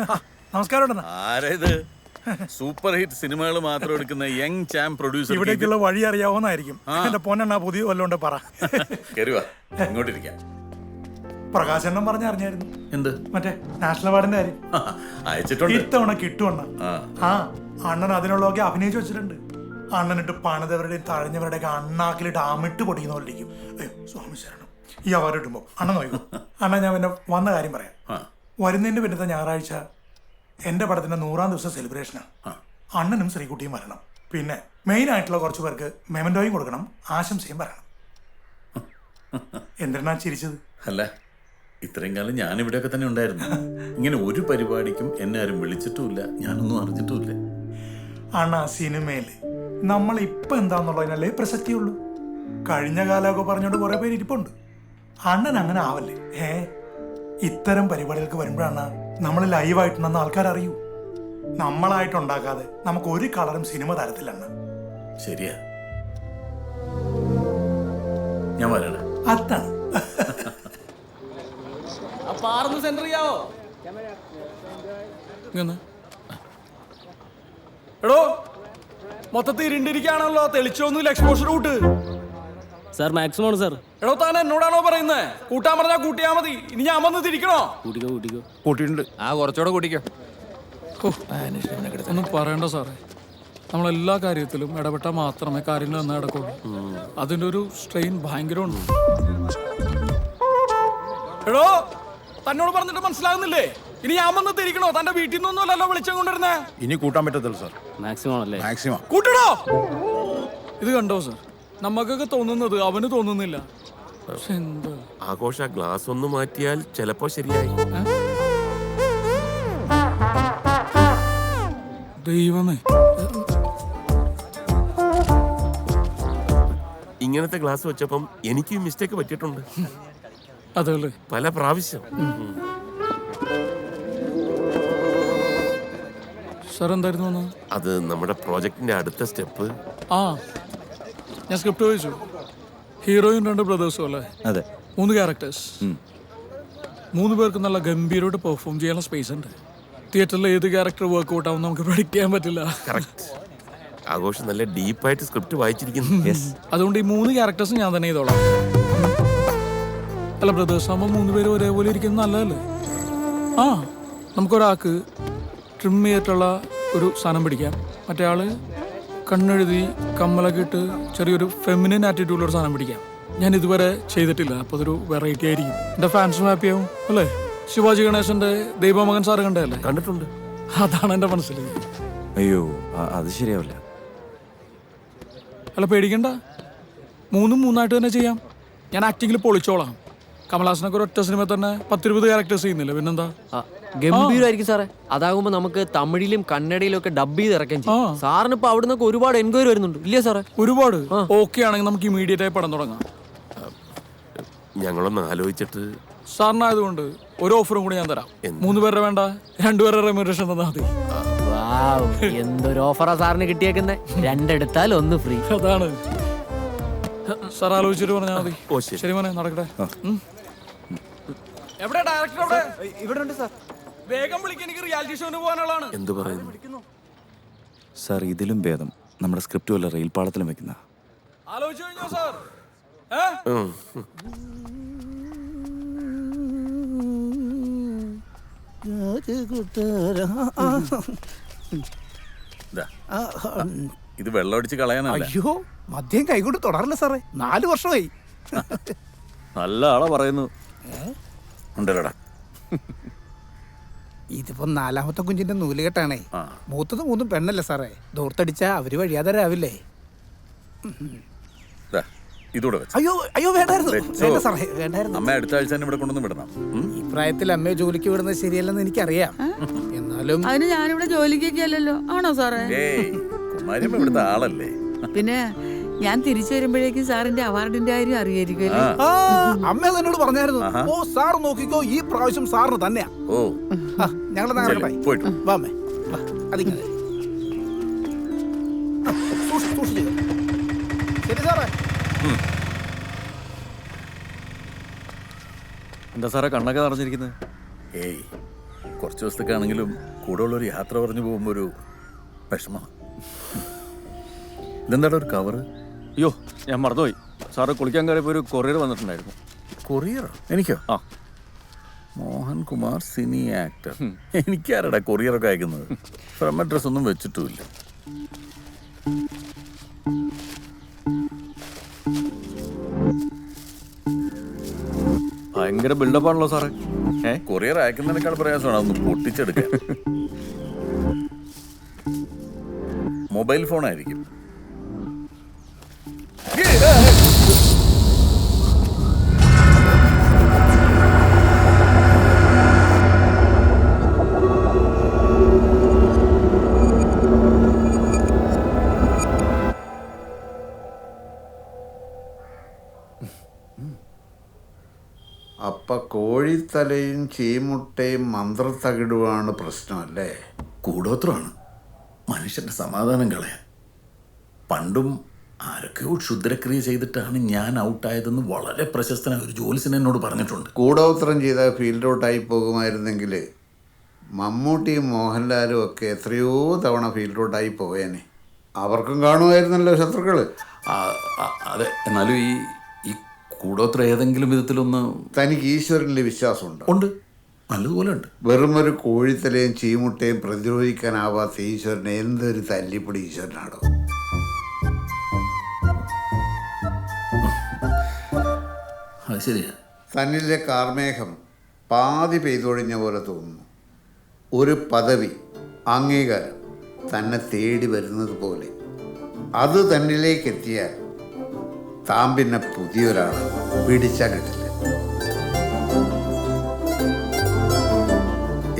നമസ്കാരം ആരേത്? Super hit സിനിമകൾ മാത്രം എടുക്കുന്ന യങ് ചാം പ്രൊഡ്യൂസർ ഇവിടേക്കുള്ള വഴി അറിയാവുന്നതായിരിക്കും. എന്റെ പൊന്നെണ്ണ പുതിയ വല്ലോണ്ട് പറ. ഇങ്ങോട്ടിരിക്കാം. പ്രകാശനം പറഞ്ഞ അറിഞ്ഞായിരുന്നു. എന്ത്? മറ്റേ നാഷണൽ അവാർഡിന്റെ കാര്യം. അയച്ചിട്ടുണ്ട്. ഇത്തവണ കിട്ടുമെണ്ണ ആ. അണ്ണൻ അതിനുള്ളതൊക്കെ അഭിനയിച്ചു വെച്ചിട്ടുണ്ട്. അണ്ണനിട്ട് പണിതവരുടെയും തഴഞ്ഞവരുടെയൊക്കെ അണ്ണാക്കിലിട്ട് അമിട്ട് പൊടിക്കുന്നവരിലേക്കും സ്വാമി ശരണം. ഈ അവാർഡ് കിട്ടുമ്പോ അണ്ണൻ നോക്കൂ. അണ്ണൻ ഞാൻ പിന്നെ വന്ന കാര്യം പറയാം. ആ വരുന്നതിന്റെ പിന്നത്തെ ഞായറാഴ്ച എന്റെ പടത്തിന്റെ നൂറാം ദിവസം സെലിബ്രേഷനാണ് അണ്ണനും ശ്രീകുട്ടിയും വരണം. പിന്നെ മെയിൻ ആയിട്ടുള്ള കുറച്ച് പേർക്ക് മെമന്റോയും കൊടുക്കണം. ആശംസയും പറയണം. എന്തിനാ ചിരിച്ചത്? അല്ല ഇത്രയും കാലം ഞാൻ ഇവിടെയൊക്കെ തന്നെ ഉണ്ടായിരുന്നു. ഇങ്ങനെ ഒരു പരിപാടിക്കും എന്നെ ആരും വിളിച്ചിട്ടുമില്ല. ഞാനൊന്നും അറിഞ്ഞിട്ടുമില്ല. അണ്ണാ സിനിമയിൽ നമ്മൾ ഇപ്പൊ എന്താന്നുള്ളതിനല്ലേ പ്രസക്തിയുള്ളൂ. കഴിഞ്ഞ കാലമൊക്കെ പറഞ്ഞോണ്ട് കുറെ പേര് ഇരിപ്പുണ്ട്. അണ്ണൻ അങ്ങനെ ആവല്ലേ? ഏ ഇത്തരം പരിപാടികൾക്ക് വരുമ്പോഴാണ് നമ്മൾ ലൈവായിട്ടുണ്ടെന്ന് ആൾക്കാർ അറിയൂ നമ്മളായിട്ടുണ്ടാക്കാതെ നമുക്ക് ഒരു കളറും സിനിമ തരത്തിലാണ് ശരിയാ. ഞാൻ വരണേ. അതാണ്. പാർന്ന് സെന്റർ ചെയ്യാവോ? എടോ മൊത്തത്തിൽ ഇരുണ്ടിരിക്കുകയാണല്ലോ. തെളിച്ചൊന്നുമില്ല എക്സ്പോഷർ കൂട്ട് സാർ മാക്സിമം ആണ് സാർ. എടോ താൻ എന്നോടാണോ പറയുന്നത് കൂട്ടാൻ പറഞ്ഞാൽ കൂട്ടിയാ മതി. ഇനി ഞാൻ വന്ന് തിരിക്കണോ? കൂട്ടിക്കോ കൂട്ടിക്കോ. കൂട്ടിയിട്ടുണ്ട്. ആ കുറച്ചുകൂടെ കൂട്ടിക്കോ. ഒന്നും പറയണ്ട സാറേ. നമ്മളെല്ലാ കാര്യത്തിലും ഇടപെട്ടാൽ മാത്രമേ കാര്യങ്ങൾ നന്നായി നടക്കുള്ളൂ. അതിന്റെ ഒരു സ്ട്രെയിൻ ഭയങ്കരമുണ്ട്. എടോ തന്നോട് പറഞ്ഞിട്ട് മനസ്സിലാകുന്നില്ലേ? ഇനി ഞാൻ വന്ന് തിരിക്കണോ? തന്റെ വീട്ടിൽ നിന്നൊന്നുമല്ലല്ലോ വിളിച്ചും കൊണ്ടിരുന്നേ ഇനി കൂട്ടാൻ പറ്റത്തില്ല സാർ. മാക്സിമം അല്ലേ മാക്സിമം. കൂട്ടണോ ഇത് കണ്ടോ സാർ? നമുക്കൊക്കെ തോന്നുന്നത് അവന് തോന്നുന്നില്ല. പക്ഷെ എന്താ? ആഘോഷ ഗ്ലാസ് ഒന്ന് മാറ്റിയാൽ ചിലപ്പോ ശരിയായി. ദൈവമേ. ഇങ്ങനത്തെ ഗ്ലാസ് വെച്ചപ്പം എനിക്ക് മിസ്റ്റേക്ക് പറ്റിയിട്ടുണ്ട്. അതല്ലേ? പല പ്രാവശ്യം. സാർ എന്തായിരുന്നു അത് നമ്മുടെ പ്രോജക്റ്റിന്റെ അടുത്ത സ്റ്റെപ്പ്. ആ. ഞാൻ സ്ക്രിപ്റ്റ് വായിച്ചു ഹീറോയും രണ്ട് ബ്രദേഴ്സും അല്ലേ? അതെ. മൂന്ന് ക്യാരക്ടേഴ്സ് മൂന്ന് പേർക്ക് നല്ല ഗംഭീരമായിട്ട് പെർഫോം ചെയ്യാനുള്ള സ്പേസ് ഉണ്ട്. തിയേറ്ററിൽ ഏത് ക്യാരക്ടർ വർക്ക്ഔട്ട് ആവും നമുക്ക് predict ചെയ്യാൻ പറ്റില്ല ആഘോഷം നല്ല ഡീപ്പായിട്ട് സ്ക്രിപ്റ്റ് വായിച്ചിരിക്കുന്നു. അതുകൊണ്ട് ഈ മൂന്ന് ക്യാരക്ടേഴ്സും ഞാൻ തന്നെ ചെയ്തോളാം. അല്ല ബ്രദേഴ്സ് ആകുമ്പോൾ മൂന്ന് പേര് ഒരേപോലെ ഇരിക്കുന്നത് നല്ലതല്ലേ? ആ നമുക്കൊരാൾക്ക് ട്രിം ചെയ്തിട്ടുള്ള ഒരു സാധനം പിടിക്കാം. മറ്റേ ആൾ കണ്ണെഴുതി കമ്മലൊക്കെ ഇട്ട് ചെറിയൊരു ഫെമിനിൻ ആറ്റിറ്റ്യൂഡിലൊരു സാധനം പിടിക്കാം. ഞാൻ ഇതുവരെ ചെയ്തിട്ടില്ല അപ്പോൾ അതൊരു വെറൈറ്റി ആയിരിക്കും. എന്റെ ഫാൻസും ഹാപ്പി ആവും അല്ലേ? ശിവാജി ഗണേശന്റെ ദൈവമകൻ സാറ് കണ്ടല്ലേ കണ്ടിട്ടുണ്ട്. അതാണ് എന്റെ മനസ്സിൽ. അയ്യോ അത് ശരിയാവില്ല. അല്ല പേടിക്കണ്ട. മൂന്നും മൂന്നായിട്ട് തന്നെ ചെയ്യാം. ഞാൻ ആക്ടിങ്ങിൽ പൊളിച്ചോളാം. കമലഹാസനൊക്കെ ഒറ്റ സിനിമ തന്നെ പത്തിരുപത് ക്യാരക്ടേഴ്സ് ചെയ്യുന്നില്ല? പിന്നെന്താ? ഗംഭീരമായിരിക്കും സാറേ. അതാകുമ്പോ നമുക്ക് തമിഴിലും കന്നഡയിലും ഒക്കെ ഡബ് ചെയ്ത് ഇറക്കാൻ ചെയ്യും. സാറിന് ഇപ്പൊ അവിടെ നിന്നൊക്കെ ഒരുപാട് എൻക്വയറി വരുന്നുണ്ട്. ഇല്ലേ സാറേ? ഒരുപാട്. ഓക്കെ ആണെങ്കിൽ നമുക്ക് ഇമീഡിയറ്റ് ആയി പടം തുടങ്ങാം. ഞങ്ങളൊന്ന് ആലോചിച്ചിട്ട് സാറിനായതുകൊണ്ട് ഒരു ഓഫറും കൂടി ഞാൻ തരാം. മൂന്ന് പേരുടെ വേണ്ട രണ്ടുപേരുടെ റെമ്യൂറേഷൻ തന്നാൽ മതി. വാവ്, എന്തൊരു ഓഫറാ സാറിന് കിട്ടിയേക്കുന്നേ? രണ്ടെടുത്താൽ ഒന്ന് ഫ്രീ അതാണ്. സാർ ആലോചിച്ചിട്ട് പറഞ്ഞാൽ മതി. ശരി. മോനെ നടക്കട്ടെ. എവിടെ ഡയറക്ടർ എവിടെ ഇവിടെ ഉണ്ട് സാർ. വേഗം വിളിക്കാൻ എനിക്ക് റിയാലിറ്റി ഷോന് പോകാനുള്ളതാണ് എന്തു പറയുന്നു? സാർ ഇതിലും ഭേദം. നമ്മുടെ സ്ക്രിപ്റ്റ് വല്ല റെയിൽ പാളത്തിലും വെക്കുന്ന. ആലോചിച്ചു കഴിഞ്ഞോ സാർ. ഇതാ. ഇത് വെള്ളമടിച്ച് കളയാനല്ല. അയ്യോ മദ്യം കൈകൊണ്ട് തുടരില്ല സാറേ. നാല് വർഷമായി. നല്ല ആളാ പറയുന്നു. ഉണ്ടല്ലോടാ. ഇതിപ്പോ നാലാമത്തെ കുഞ്ഞിന്റെ നൂലുകെട്ടാണേ ആ. മൂത്തത് മൂന്നും പെണ്ണല്ലേ സാറേ. ദൂർത്തടിച്ച അവർ വഴിയാതരാവില്ലേ ദാ, ഇതൂടെ വെച്ച. അയ്യോ അയ്യോ വേണ്ടായിരുന്നു. വെച്ചോ. വേണ്ട സാറേ വേണ്ടായിരുന്നു. അമ്മ അടുത്ത ആഴ്ച തന്നെ ഇവിടെ കൊണ്ടുവന്ന് വിടണം. ഉം? ഈ പ്രായത്തിൽ അമ്മയെ ജോലിക്ക് വിടുന്നത് ശരിയല്ലെന്ന് എനിക്കറിയാം. എന്നാലും അതിന് ഞാനിവിടെ ജോലിക്കൊക്കെ അല്ലല്ലോ ആണോ സാറേ? ഏയ് കുമാരിയമ്മ ഇവിടുത്തെ ആളല്ലേ. പിന്നെ ഞാൻ തിരിച്ചു വരുമ്പോഴേക്കും സാറിന്റെ അവാർഡിന്റെ കാര്യം അറിയായിരിക്കുമല്ലോ? ആ. അമ്മ അത് എന്നോട് പറഞ്ഞായിരുന്നു. ഓ സാർ നോക്കിക്കോ ഈ പ്രാവശ്യം സാറിന് തന്നെയാ. ഓ. ഞങ്ങൾ ചെല്ല്, പോയിട്ട് വാ. വാ അമ്മേ. വാ അതിങ്ങനെ. ആ, സൂക്ഷിച്ച്, സൂക്ഷിച്ച്. ശരി സാറേ. എന്താ സാറേ കണ്ണൊക്കെ നിറഞ്ഞിരിക്കുന്നത് ഏയ് കുറച്ച് ദിവസത്തേക്കാണെങ്കിലും കൂടെ ഉള്ളൊരു യാത്ര പറഞ്ഞു പോകുമ്പോൾ ഒരു വിഷമമാണ് ഇതെന്താടാ ഒരു കവറ് അയ്യോ ഞാൻ മറന്നുപോയി. സാറ് കുളിക്കാൻ കയറിയപ്പോൾ ഒരു കൊറിയർ വന്നിട്ടുണ്ടായിരുന്നു. കൊറിയറോ എനിക്കോ? ആ. Mohankumar cine actor. എനിക്കാരടാ കൊറിയറൊക്കെ അയക്കുന്നത്? ഫ്രം അഡ്രസ് ഒന്നും വെച്ചിട്ടുമില്ല. ഭയങ്കര ബിൽഡപ്പാണല്ലോ സാറേ. ഏ? കൊറിയർ അയക്കുന്നതിനേക്കാൾ പ്രയാസമാണ് അതൊന്ന് പൊട്ടിച്ചെടുക്കാൻ. മൊബൈൽ ഫോൺ കോഴിത്തലയും ചീമുട്ടയും മന്ത്രത്തകിടുവാണ് പ്രശ്നമല്ലേ? കൂടോത്രമാണ്. മനുഷ്യന്റെ സമാധാനം കളയാൻ. പണ്ടും ആരൊക്കെയോ ക്ഷുദ്രക്രിയ ചെയ്തിട്ടാണ് ഞാൻ ഔട്ടായതെന്ന് വളരെ പ്രശസ്തനായ ഒരു ജോലിസിന് എന്നോട് പറഞ്ഞിട്ടുണ്ട്. കൂടോത്രം ചെയ്ത ഫീൽഡ് ഔട്ടായി പോകുമായിരുന്നെങ്കിൽ മമ്മൂട്ടിയും മോഹൻലാലും ഒക്കെ എത്രയോ തവണ ഫീൽഡ് ഔട്ടായി പോയേനെ. അവർക്കും കാണുമായിരുന്നല്ലോ ശത്രുക്കൾ അതെ. എന്നാലും ഈ കൂടോത്ര ഏതെങ്കിലും വിധത്തിലൊന്ന് തനിക്ക് ഈശ്വരനിൽ വിശ്വാസമുണ്ട്. ഉണ്ട്. നല്ലതുപോലെ ഉണ്ട് വെറും ഒരു കോഴിത്തലയും ചീമുട്ടയും പ്രതിരോധിക്കാനാവാത്ത ഈശ്വരനെ എന്തൊരു തല്ലിപ്പൊടി ഈശ്വരനാണോ? അത് ശരിയാ. തന്നിലെ കാർമേഘം പാതി പെയ്തൊഴിഞ്ഞ പോലെ തോന്നുന്നു. ഒരു പദവി അംഗീകാരം തന്നെ തേടി വരുന്നത് പോലെ. അത് തന്നിലേക്ക് എത്തിയാൽ താൻ പിന്നെ പുതിയൊരാൾ പിടിച്ചാൽ കിട്ടില്ല.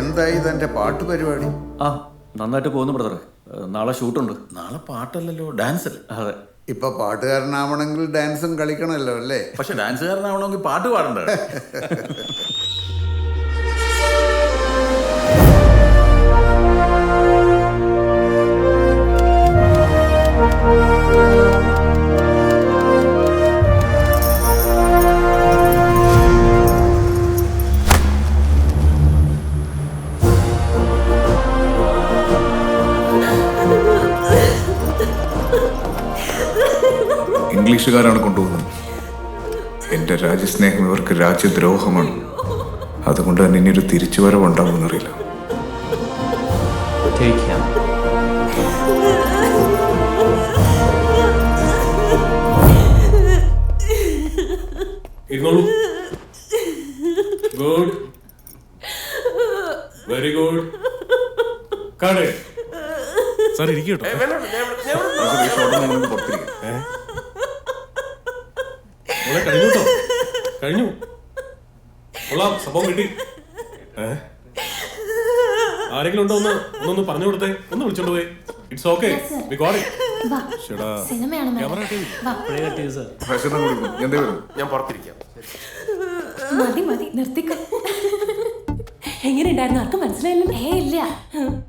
എന്തായി തന്റെ പാട്ട് പരിപാടി? ആ നന്നായിട്ട് പോകുന്നു ബ്രദർ നാളെ ഷൂട്ടുണ്ട്. നാളെ പാട്ടല്ലല്ലോ ഡാൻസ് അല്ലേ? അതെ. ഇപ്പൊ പാട്ടുകാരനാവണമെങ്കിൽ ഡാൻസും കളിക്കണമല്ലോ അല്ലേ? പക്ഷെ ഡാൻസുകാരനാവണമെങ്കിൽ പാട്ട് പാടണ്ടേ? ഇംഗ്ലീഷുകാരാണ് കൊണ്ടുപോകുന്നത്. എന്റെ രാജ്യസ്നേഹം ഇവർക്ക് രാജ്യദ്രോഹമാണ്. അതുകൊണ്ട് തന്നെ ഇനി ഒരു തിരിച്ചുവരവുണ്ടാവുമെന്നറിയില്ല ഇരുന്നോളൂ ഗുഡ്. Very good. സാർ ഇരിക്കട്ടോ മോളെ കഴിഞ്ഞു കേട്ടോ കഴിഞ്ഞു. കൊള്ളാം സംഭവം കിട്ടി. ഏ? ആരെങ്കിലും ഉണ്ടോ ഒന്ന്? ഒന്നൊന്ന് പറഞ്ഞു കൊടുത്തേ. ഒന്ന് വിളിച്ചോണ്ട് പോയി. It's okay we. Got it ശടാ camera ഭക്ഷണം കൊടുക്കും എന്തേ വരും ഞാൻ പുറത്തിരിക്കാം. മതി മതി. നിർത്തിക്ക. എങ്ങനെയുണ്ടായിരുന്നു? ആർക്കും മനസ്സിലായില്ല. ഏ ഇല്ല.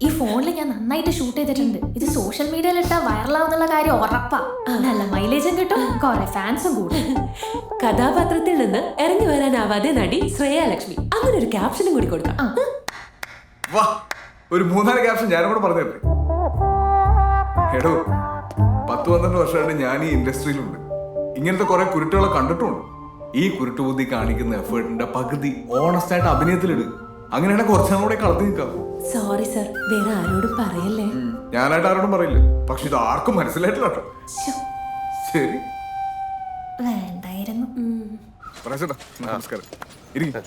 ഈ ഫോണിൽ ഞാൻ നന്നായിട്ട് ഷൂട്ട് ചെയ്തിട്ടുണ്ട്. ഇത് സോഷ്യൽ മീഡിയയിൽ ഇട്ടാ വൈറലാവുന്നുള്ള കാര്യം ഉറപ്പാ. നല്ല മൈലേജും കിട്ടും. കുറെ ഫാൻസും കൂടും. കഥാപാത്രത്തിൽ നിന്ന് ഇറങ്ങി വരാനാവാതെ നടി ശ്രേയ ലക്ഷ്മി. അങ്ങനെ ഒരു ക്യാപ്ഷനും കൂടി കൊടുക്കാം. വാ ഒരു മൂന്നാൽ ക്യാപ്ഷൻ ഞാനും കൂടെ പറഞ്ഞു തരട്ടെ എടോ പത്ത് പന്ത്രണ്ട് വർഷമായിട്ട് ഞാൻ ഈ ഇൻഡസ്ട്രിയിലുണ്ട്. ഇങ്ങനത്തെ കുറെ കുരുട്ടുകളെ കണ്ടിട്ടുണ്ട് ഈ കുരുട്ടുബുദ്ധി കാണിക്കുന്ന എഫേർട്ടിന്റെ പകുതി ഓണസ്റ്റായിട്ട് ആയിട്ട് അഭിനയത്തിലിട്. അങ്ങനെയാണെങ്കിൽ കുറച്ചു കൂടെ കളത്തി നിൽക്കാം സോറി സർ വേറെ ആരോടും പറയല്ലേ? ഞാനായിട്ട് ആരോടും പറയില്ല. പക്ഷെ ഇത് ആർക്കും മനസ്സിലായിട്ടില്ല കേട്ടോ. ശരി. വേണ്ടായിരുന്നു. നമസ്കാരം. ഇരിക്ക്.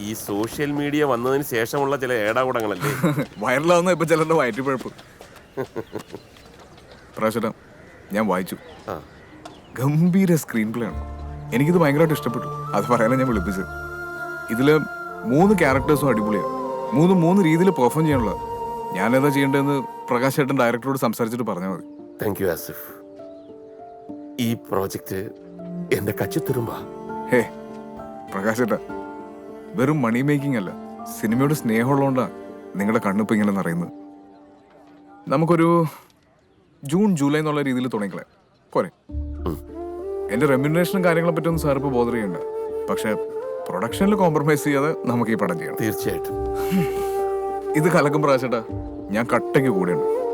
ഈ സോഷ്യൽ മീഡിയ വന്നതിന് ശേഷമുള്ള ചില ഏടാകൂടങ്ങളല്ലേ? വൈറലാവുന്ന ഇപ്പൊ ചിലരുടെ വയറ്റിപ്പഴപ്പ് പ്രാവശ്യം ഞാൻ വായിച്ചു. ആ. ഗംഭീര സ്ക്രീൻ പ്ലേ ആണ്. എനിക്കിത് ഭയങ്കരമായിട്ട് ഇഷ്ടപ്പെട്ടു. അത് പറയാനാണ് ഞാൻ വിളിപ്പിച്ചത്. ഇതിൽ മൂന്ന് ക്യാരക്ടേഴ്സും അടിപൊളിയാണ്. മൂന്ന് മൂന്ന് രീതിയിൽ പെർഫോം ചെയ്യാനുള്ള ഞാനേതാ ചെയ്യേണ്ടതെന്ന് പ്രകാശ് ചേട്ടൻ ഡയറക്ടറോട് സംസാരിച്ചിട്ട് പറഞ്ഞാൽ മതി. Thank you Asif. ഈ പ്രോജക്റ്റ് എന്റെ കച്ചിത്തുരുമ്പാ ഹേ പ്രകാശ് ചേട്ടാ വെറും മണി മേക്കിംഗ് അല്ല സിനിമയോട് സ്നേഹമുള്ളതുകൊണ്ടാണ് നിങ്ങളുടെ കണ്ണിപ്പ് ഇങ്ങനെ നിറയുന്നത്. നമുക്കൊരു ജൂൺ ജൂലൈ എന്നുള്ള രീതിയിൽ തുടങ്ങിക്കളെ പോരെ. എന്റെ എന്റെ റെമ്യൂണറേഷനും കാര്യങ്ങളെ പറ്റി ഒന്നും സാർ ഇപ്പോൾ ബോധറിയുണ്ട് പക്ഷേ പ്രൊഡക്ഷനിൽ കോംപ്രമൈസ് ചെയ്യാതെ നമുക്ക് ഈ പടം ചെയ്യണം. തീർച്ചയായിട്ടും. ഇത് കലക്കും പ്രാവശ്യട്ടാ. ഞാൻ കട്ടയ്ക്ക് കൂടെയുണ്ട്.